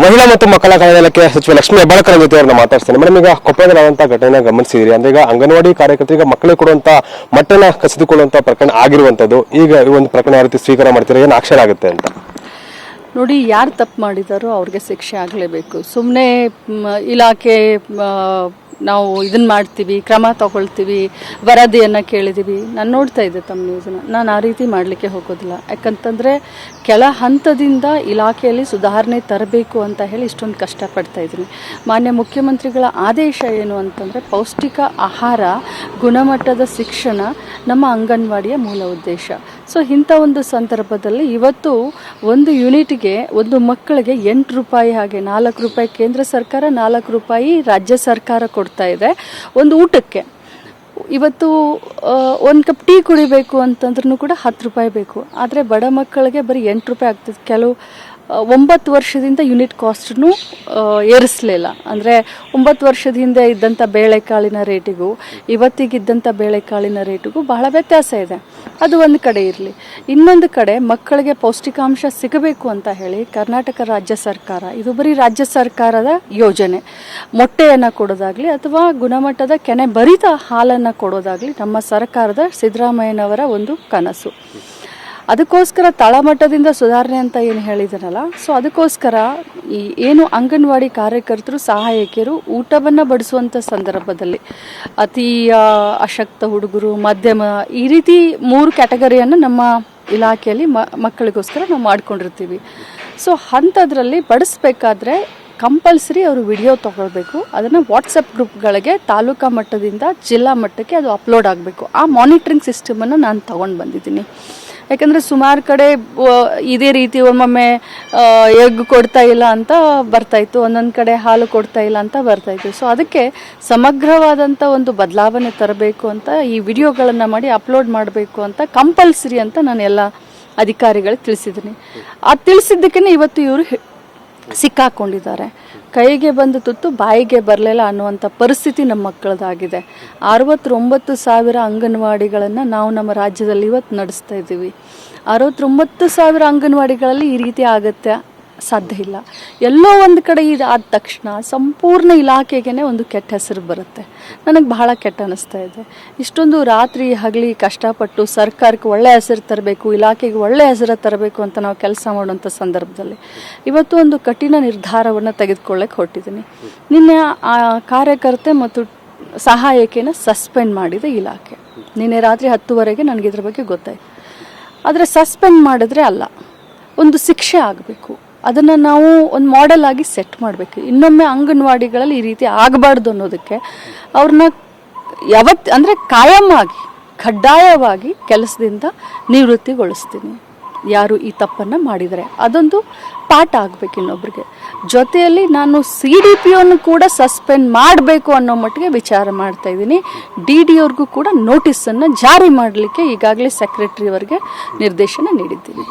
ಮಹಿಳಾ ಮತ್ತು ಮಕ್ಕಳ ಕಲ್ಯಾಣ ಇಲಾಖೆ ಸಚಿವ ಲಕ್ಷ್ಮೀ ಹೆಬ್ಬಾಳ್ಕರ್ ಜೊತೆ ಅವ್ರನ್ನ ಮಾತಾಡ್ತೇನೆ ಮೇಡಮ್, ಈಗ ಕೊಪ್ಪಳದಲ್ಲಿರುವಂತಹ ಘಟನೆ ಗಮನಿಸಿದಿರಿ. ಅಂದ್ರೆ ಈಗ ಅಂಗನವಾಡಿ ಕಾರ್ಯಕರ್ತರಿಗೆ ಮಕ್ಕಳಿಗೆ ಕೊಡುವಂತ ಮಟ್ಟನ ಕಸಿದುಕೊಳ್ಳುವಂತ ಪ್ರಕರಣ ಆಗಿರುವಂತದ್ದು ಈಗ ಈ ಒಂದು ಪ್ರಕರಣ ಯಾವ ರೀತಿ ಸ್ವೀಕಾರ ಮಾಡ್ತೀರಾ, ಏನು ಆಕ್ಷನ್ ಆಗುತ್ತೆ ಅಂತ? ನೋಡಿ, ಯಾರು ತಪ್ಪು ಮಾಡಿದಾರೋ ಅವ್ರಿಗೆ ಶಿಕ್ಷೆ ಆಗಲೇಬೇಕು. ಸುಮ್ಮನೆ ಇಲಾಖೆ ನಾವು ಇದನ್ನ ಮಾಡ್ತೀವಿ, ಕ್ರಮ ತಗೊಳ್ತೀವಿ, ವರದಿಯನ್ನು ಕೇಳಿದ್ದೀವಿ ನಾನು ನೋಡ್ತಾ ಇದ್ದೆ ತಮ್ಮ ನ್ಯೂಸನ್ನು ನಾನು ಆ ರೀತಿ ಮಾಡಲಿಕ್ಕೆ ಹೋಗೋದಿಲ್ಲ. ಯಾಕಂತಂದರೆ ಕೆಳ ಹಂತದಿಂದ ಇಲಾಖೆಯಲ್ಲಿ ಸುಧಾರಣೆ ತರಬೇಕು ಅಂತ ಹೇಳಿ ಇಷ್ಟೊಂದು ಕಷ್ಟಪಡ್ತಾ ಇದ್ದೀನಿ. ಮಾನ್ಯ ಮುಖ್ಯಮಂತ್ರಿಗಳ ಆದೇಶ ಏನು ಅಂತಂದರೆ ಪೌಷ್ಟಿಕ ಆಹಾರ, ಗುಣಮಟ್ಟದ ಶಿಕ್ಷಣ ನಮ್ಮ ಅಂಗನವಾಡಿಯ ಮೂಲ ಉದ್ದೇಶ. ಸೊ ಇಂಥ ಒಂದು ಸಂದರ್ಭದಲ್ಲಿ ಇವತ್ತು ಒಂದು ಯೂನಿಟ್ಗೆ ಒಂದು ಮಕ್ಕಳಿಗೆ ಎಂಟು ರೂಪಾಯಿ ಹಾಗೆ ನಾಲ್ಕು ರೂಪಾಯಿ ಕೇಂದ್ರ ಸರ್ಕಾರ, ನಾಲ್ಕು ರೂಪಾಯಿ ರಾಜ್ಯ ಸರ್ಕಾರ ಇದೆ. ಒಂದು ಊಟಕ್ಕೆ. ಇವತ್ತು ಒಂದು ಕಪ್ ಟೀ ಕುಡಿಬೇಕು ಅಂತಂದ್ರೂ ಕೂಡ ಹತ್ತು ರೂಪಾಯಿ ಬೇಕು. ಆದರೆ ಬಡ ಮಕ್ಕಳಿಗೆ ಬರೀ ಎಂಟು ರೂಪಾಯಿ ಆಗ್ತದೆ. ಕೆಲವು ಒಂಬತ್ತು ವರ್ಷದಿಂದ ಯೂನಿಟ್ ಕಾಸ್ಟ್ನು ಏರಿಸಲಿಲ್ಲ. ಅಂದರೆ ಒಂಬತ್ತು ವರ್ಷದ ಹಿಂದೆ ಇದ್ದಂಥ ಬೇಳೆಕಾಳಿನ ರೇಟಿಗೂ ಇವತ್ತಿಗಿದ್ದಂಥ ಬೇಳೆಕಾಳಿನ ರೇಟಿಗೂ ಬಹಳ ವ್ಯತ್ಯಾಸ ಇದೆ. ಅದು ಒಂದು ಕಡೆ ಇರಲಿ. ಇನ್ನೊಂದು ಕಡೆ ಮಕ್ಕಳಿಗೆ ಪೌಷ್ಟಿಕಾಂಶ ಸಿಗಬೇಕು ಅಂತ ಹೇಳಿ ಕರ್ನಾಟಕ ರಾಜ್ಯ ಸರ್ಕಾರ, ಇದು ಬರೀ ರಾಜ್ಯ ಸರ್ಕಾರದ ಯೋಜನೆ. ಮೊಟ್ಟೆಯನ್ನು ಕೊಡೋದಾಗಲಿ ಅಥವಾ ಗುಣಮಟ್ಟದ ಕೆನೆ ಬರಿತ ಹಾಲನ್ನು ಕೊಡೋದಾಗಲಿ ನಮ್ಮ ಸರ್ಕಾರದ ಸಿದ್ದರಾಮಯ್ಯನವರ ಒಂದು ಕನಸು. ಅದಕ್ಕೋಸ್ಕರ ತಳಮಟ್ಟದಿಂದ ಸುಧಾರಣೆ ಅಂತ ಏನು ಹೇಳಿದನಲ್ಲ? ಸೊ ಅದಕ್ಕೋಸ್ಕರ ಈ ಏನು ಅಂಗನವಾಡಿ ಕಾರ್ಯಕರ್ತರು, ಸಹಾಯಕಿಯರು ಊಟವನ್ನು ಬಡಿಸುವಂಥ ಸಂದರ್ಭದಲ್ಲಿ ಅತಿ ಅಶಕ್ತ ಹುಡುಗರು, ಮಧ್ಯಮ, ಈ ರೀತಿ ಮೂರು ಕ್ಯಾಟಗರಿಯನ್ನು ನಮ್ಮ ಇಲಾಖೆಯಲ್ಲಿ ಮಕ್ಕಳಿಗೋಸ್ಕರ ನಾವು ಮಾಡ್ಕೊಂಡಿರ್ತೀವಿ. ಸೊ ಅಂಥದ್ರಲ್ಲಿ ಬಡಿಸ್ಬೇಕಾದ್ರೆ ಕಂಪಲ್ಸರಿ ಅವರು ವಿಡಿಯೋ ತಗೊಳ್ಬೇಕು. ಅದನ್ನು ವಾಟ್ಸಪ್ ಗ್ರೂಪ್ಗಳಿಗೆ ತಾಲೂಕಾ ಮಟ್ಟದಿಂದ ಜಿಲ್ಲಾ ಮಟ್ಟಕ್ಕೆ ಅದು ಅಪ್ಲೋಡ್ ಆಗಬೇಕು. ಆ ಮಾನಿಟ್ರಿಂಗ್ ಸಿಸ್ಟಮನ್ನು ನಾನು ತಗೊಂಡು ಬಂದಿದ್ದೀನಿ. ಯಾಕಂದರೆ ಸುಮಾರು ಕಡೆ ಇದೇ ರೀತಿ ಒಮ್ಮೊಮ್ಮೆ ಎಗ್ ಕೊಡ್ತಾ ಇಲ್ಲ ಅಂತ ಬರ್ತಾಯಿತ್ತು ಒಂದೊಂದು ಕಡೆ ಹಾಲು ಕೊಡ್ತಾ ಇಲ್ಲ ಅಂತ ಬರ್ತಾಯಿತ್ತು ಸೊ ಅದಕ್ಕೆ ಸಮಗ್ರವಾದಂಥ ಒಂದು ಬದಲಾವಣೆ ತರಬೇಕು ಅಂತ ಈ ವಿಡಿಯೋಗಳನ್ನು ಮಾಡಿ ಅಪ್ಲೋಡ್ ಮಾಡಬೇಕು ಅಂತ ಕಂಪಲ್ಸರಿ ಅಂತ ನಾನು ಎಲ್ಲ ಅಧಿಕಾರಿಗಳಿಗೆ ತಿಳಿಸಿದ್ದೀನಿ. ಆ ತಿಳಿಸಿದ್ದಕ್ಕೇ ಇವತ್ತು ಇವರು ಸಿಕ್ಕಾಕೊಂಡಿದ್ದಾರೆ. ಕೈಗೆ ಬಂದ ತುತ್ತು ಬಾಯಿಗೆ ಬರಲಿಲ್ಲ ಅನ್ನುವಂಥ ಪರಿಸ್ಥಿತಿ ನಮ್ಮ ಮಕ್ಕಳದಾಗಿದೆ. ಅರವತ್ತೊಂಬತ್ತು ಸಾವಿರ ಅಂಗನವಾಡಿಗಳನ್ನು ನಾವು ನಮ್ಮ ರಾಜ್ಯದಲ್ಲಿ ಇವತ್ತು ನಡೆಸ್ತಾ ಇದ್ದೀವಿ. ಅರವತ್ತೊಂಬತ್ತು ಸಾವಿರ ಅಂಗನವಾಡಿಗಳಲ್ಲಿ ಈ ರೀತಿ ಆಗತ್ತೆ ಸಾಧ್ಯ ಇಲ್ಲ. ಎಲ್ಲೋ ಒಂದು ಕಡೆ ಇದಾದ ತಕ್ಷಣ ಸಂಪೂರ್ಣ ಇಲಾಖೆಗೇ ಒಂದು ಕೆಟ್ಟ ಹೆಸರು ಬರುತ್ತೆ. ನನಗೆ ಬಹಳ ಕೆಟ್ಟ ಅನ್ನಿಸ್ತಾ ಇದೆ. ಇಷ್ಟೊಂದು ರಾತ್ರಿ ಹಗಲಿ ಕಷ್ಟಪಟ್ಟು ಸರ್ಕಾರಕ್ಕೆ ಒಳ್ಳೆಯ ಹೆಸರು ತರಬೇಕು, ಇಲಾಖೆಗೆ ಒಳ್ಳೆಯ ಹೆಸರು ತರಬೇಕು ಅಂತ ನಾವು ಕೆಲಸ ಮಾಡುವಂಥ ಸಂದರ್ಭದಲ್ಲಿ ಇವತ್ತು ಒಂದು ಕಠಿಣ ನಿರ್ಧಾರವನ್ನು ತೆಗೆದುಕೊಳ್ಳಕ್ಕೆ ಹೊರಟಿದ್ದೀನಿ. ನಿನ್ನೆ ಆ ಕಾರ್ಯಕರ್ತೆ ಮತ್ತು ಸಹಾಯಕಿನ ಸಸ್ಪೆಂಡ್ ಮಾಡಿದೆ ಇಲಾಖೆ. ನಿನ್ನೆ ರಾತ್ರಿ ಹತ್ತುವರೆಗೆ ನನಗೆ ಇದ್ರ ಬಗ್ಗೆ ಗೊತ್ತಾಯಿತು. ಆದರೆ ಸಸ್ಪೆಂಡ್ ಮಾಡಿದ್ರೆ ಅಲ್ಲ, ಒಂದು ಶಿಕ್ಷೆ ಆಗಬೇಕು. ಅದನ್ನು ನಾವು ಒಂದು ಮಾಡೆಲ್ ಆಗಿ ಸೆಟ್ ಮಾಡಬೇಕು. ಇನ್ನೊಮ್ಮೆ ಅಂಗನವಾಡಿಗಳಲ್ಲಿ ಈ ರೀತಿ ಆಗಬಾರ್ದು ಅನ್ನೋದಕ್ಕೆ ಅವ್ರನ್ನ ಯಾವತ್ತು ಅಂದರೆ ಆಗಿ ಕಡ್ಡಾಯವಾಗಿ ಕೆಲಸದಿಂದ ನಿವೃತ್ತಿಗೊಳಿಸ್ತೀನಿ. ಯಾರು ಈ ತಪ್ಪನ್ನು ಮಾಡಿದರೆ. ಅದೊಂದು ಪಾಠ ಆಗಬೇಕು ಇನ್ನೊಬ್ರಿಗೆ. ಜೊತೆಯಲ್ಲಿ ನಾನು ಸಿ ಡಿ ಪಿ ಅನ್ನು ಕೂಡ ಸಸ್ಪೆಂಡ್ ಮಾಡಬೇಕು ಅನ್ನೋ ಮಟ್ಟಿಗೆ ವಿಚಾರ ಮಾಡ್ತಾ ಇದ್ದೀನಿ. ಡಿ ಡಿ ಅವ್ರಿಗೂ ಕೂಡ ನೋಟಿಸನ್ನು ಜಾರಿ ಮಾಡಲಿಕ್ಕೆ ಈಗಾಗಲೇ ಸೆಕ್ರೆಟರಿ ಅವರಿಗೆ ನಿರ್ದೇಶನ ನೀಡಿದ್ದೀನಿ.